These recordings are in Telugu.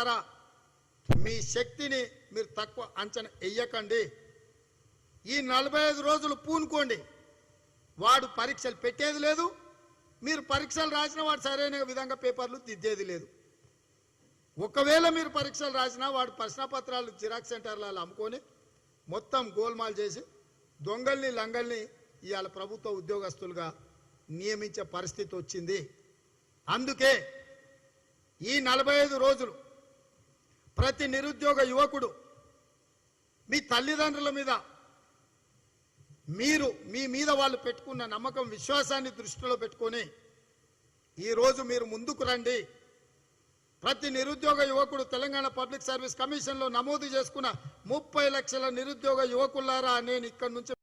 మిత్రులారా మీ శక్తిని మీరు తక్కువ అంచనా వెయ్యకండి ఈ నలభై ఐదు రోజులు పూనుకోండి. వాడు పరీక్షలు పెట్టేది లేదు. మీరు పరీక్షలు రాసిన వాడు సరైన విధంగా పేపర్లు దిద్దేది లేదు. ఒకవేళ మీరు పరీక్షలు రాసినా వాడు ప్రశ్నపత్రాలు జిరాక్స్ సెంటర్లలో అమ్ముకొని మొత్తం గోల్మాల్ చేసి దొంగల్ని లంగల్ని ఇవాళ ప్రభుత్వ ఉద్యోగస్తులుగా నియమించే పరిస్థితి వచ్చింది. అందుకే ఈ నలభై ఐదు రోజులు ప్రతి నిరుద్యోగ యువకుడు మీ తల్లిదండ్రుల మీద మీరు మీ మీద వాళ్ళు పెట్టుకున్న నమ్మకం విశ్వాసాన్ని దృష్టిలో పెట్టుకొని ఈరోజు మీరు ముందుకు రండి. ప్రతి నిరుద్యోగ యువకుడు తెలంగాణ పబ్లిక్ సర్వీస్ కమిషన్లో నమోదు చేసుకున్న ముప్పై లక్షల నిరుద్యోగ యువకులారా నేను ఇక్కడి నుంచి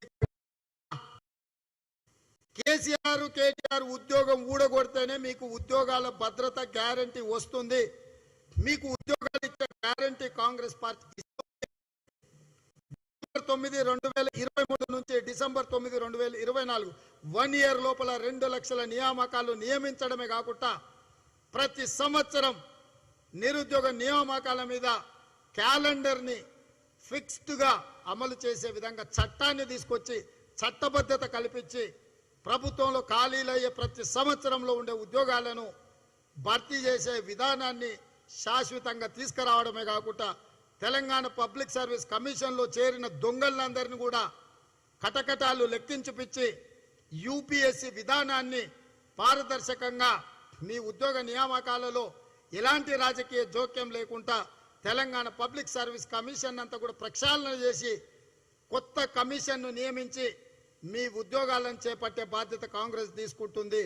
కేసీఆర్ కేటీఆర్ ఉద్యోగం ఊడగొడితేనే మీకు ఉద్యోగాల భద్రత గ్యారంటీ వస్తుంది. మీకు ఉద్యోగాలు గ్యారంటీ కాంగ్రెస్ పార్టీ డిసెంబర్ తొమ్మిది రెండు వేల ఇరవై మూడు నుంచి డిసెంబర్ తొమ్మిది రెండు వేల ఇరవై నాలుగు. వన్ ఇయర్ లోపల రెండు లక్షల నియామకాలు నియమించడమే కాకుండా ప్రతి సంవత్సరం నిరుద్యోగ నియామకాల మీద క్యాలెండర్ని ఫిక్స్డ్గా అమలు చేసే విధంగా చట్టాన్ని తీసుకొచ్చి చట్టబద్ధత కల్పించి ప్రభుత్వంలో ఖాళీలయ్యే ప్రతి సంవత్సరంలో ఉండే ఉద్యోగాలను భర్తీ చేసే విధానాన్ని శాశ్వతంగా తీసుకురావడమే కాకుండా తెలంగాణ పబ్లిక్ సర్వీస్ కమిషన్లో చేరిన దొంగలందరినీ కూడా కటకటాలు లెక్కించుపించి యూపీఎస్సి విధానాన్ని పారదర్శకంగా మీ ఉద్యోగ నియామకాలలో ఎలాంటి రాజకీయ జోక్యం లేకుండా తెలంగాణ పబ్లిక్ సర్వీస్ కమిషన్ అంతా కూడా ప్రక్షాళన చేసి కొత్త కమిషన్ను నియమించి మీ ఉద్యోగాలను చేపట్టే బాధ్యత కాంగ్రెస్ తీసుకుంటుంది.